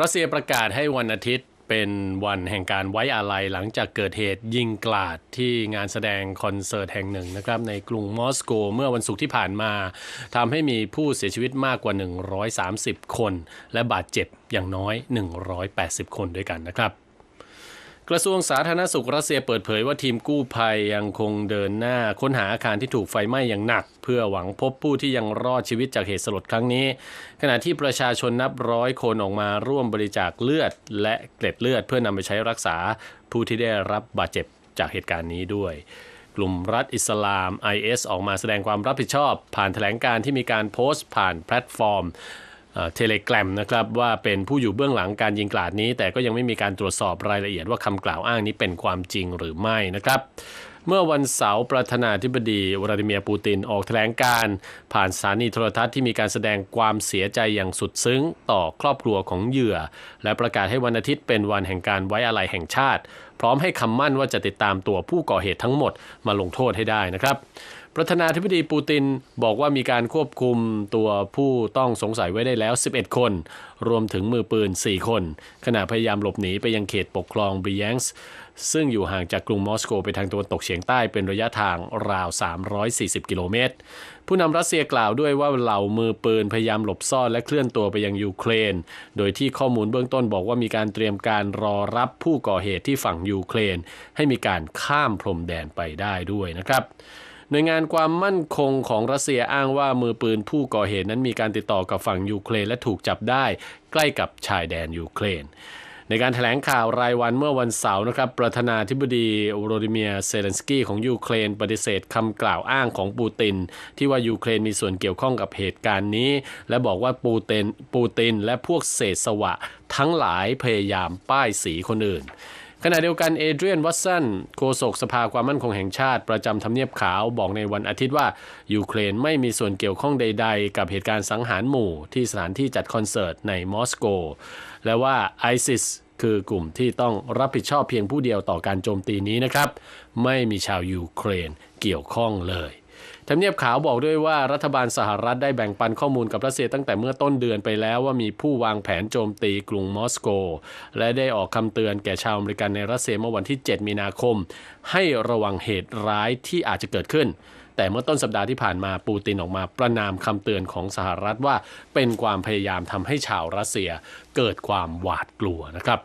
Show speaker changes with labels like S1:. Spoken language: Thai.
S1: รัสเซียประกาศให้วันอาทิตย์เป็นวันแห่งการไว้อาลัยหลังจากเกิดเหตุยิงกลาดที่งานแสดงคอนเสิร์ตแห่งหนึ่งนะครับในกรุงมอสโกเมื่อวันศุกร์ที่ผ่านมาทำให้มีผู้เสียชีวิตมากกว่า 130 คน และบาดเจ็บอย่างน้อย 180 คนด้วยกันนะครับ กระทรวงสาธารณสุขรัสเซียเปิดเผยว่าทีมกู้ภัยยังคงเดินหน้าค้นหาอาคารที่ถูกไฟไหม้อย่างหนัก เพื่อหวังพบผู้ที่ยังรอดชีวิตจากเหตุสลดครั้งนี้ ขณะที่ประชาชนนับร้อยคนออกมาร่วมบริจาคเลือด และเกล็ดเลือดเพื่อนำไปใช้รักษาผู้ที่ได้รับบาดเจ็บจากเหตุการณ์นี้ด้วยกลุ่มรัฐอิสลาม IS ออกมาแสดงความรับผิดชอบ ผ่านแถลงการที่มีการโพสต์ผ่านแพลตฟอร์ม เทเลกรมนะครับว่าเป็นผู้อยู่เบื้องหลังการยิงกลาดนี้ แต่ก็ยังไม่มีการตรวจสอบรายละเอียดว่าคำกล่าวอ้างนี้เป็นความจริงหรือไม่นะครับ เมื่อวันเสาร์ประธานาธิบดีวลาดิเมียร์ปูตินออกแถลงการ์ผ่านสถานีโทรทัศน์ที่มีการแสดงความเสียใจอย่างสุดซึ้งต่อครอบครัวของเหยื่อ และประกาศให้วันอาทิตย์เป็นวันแห่งการไว้อาลัยแห่งชาติ พร้อมให้คำมั่นว่าจะติดตามตัวผู้ก่อเหตุทั้งหมดมาลงโทษให้ได้นะครับประธานาธิบดีปูตินบอกว่ามีการควบคุมตัวผู้ต้องสงสัยไว้ได้แล้ว 11 คน รวมถึงมือปืน 4 คน ขณะพยายามหลบหนีไปยังเขตปกครองบริยังส์ ซึ่งอยู่ห่างจากกรุงมอสโกไปทางตะวันตกเฉียงใต้เป็นระยะทางราว 340 กิโลเมตร ผู้นำรัสเซียกล่าวด้วยว่าเหล่ามือปืนพยายามหลบซ่อนและเคลื่อนตัวไปยังยูเครน โดยที่ข้อมูลเบื้องต้นบอกว่ามีการเตรียมการรอรับผู้ก่อเหตุที่ฝั่งยูเครน ให้มีการข้ามพรมแดนไปได้ด้วยนะครับหน่วยงานความมั่นคงของรัสเซียอ้างว่ามือปืนผู้ก่อเหตุนั้นมีการติดต่อกับฝั่งยูเครนและถูกจับได้ใกล้กับชายแดนยูเครน ในการแถลงข่าวรายวันเมื่อวันเสาร์นะครับ ประธานาธิบดีโรดิเมียเซเลนสกี้ของยูเครนปฏิเสธคำกล่าวอ้างของปูติน ที่ว่ายูเครนมีส่วนเกี่ยวข้องกับเหตุการณ์นี้ และบอกว่าปูตินปูตินและพวกเศษสวะทั้งหลายพยายามป้ายสีคนอื่น ขณะเดียวกันเอเดรียนวัตสันโฆษกสภาความมั่นคงแห่งชาติประจำทำเนียบขาวบอกในวันอาทิตย์ว่า ยูเครนไม่มีส่วนเกี่ยวข้องใด ๆ กับเหตุการณ์สังหารหมู่ที่สถานที่จัดคอนเสิร์ตในมอสโก และว่าไอซิสคือกลุ่มที่ต้องรับผิดชอบเพียงผู้เดียวต่อการโจมตีนี้นะครับ ไม่มีชาวยูเครนเกี่ยวข้องเลย ทำเนียบขาวบอกด้วยว่ารัฐบาลสหรัฐได้แบ่งปันข้อมูลกับรัสเซียตั้งแต่เมื่อต้นเดือนไปแล้วว่ามีผู้วางแผนโจมตีกรุงมอสโก และได้ออกคำเตือนแก่ชาวอเมริกันในรัสเซียเมื่อวันที่ 7 มีนาคม ให้ระวังเหตุร้ายที่อาจจะเกิดขึ้น แต่เมื่อต้นสัปดาห์ที่ผ่านมาปูตินออกมาประนามคำเตือนของสหรัฐว่าเป็นความพยายามทำให้ชาวรัสเซียเกิดความหวาดกลัวนะครับ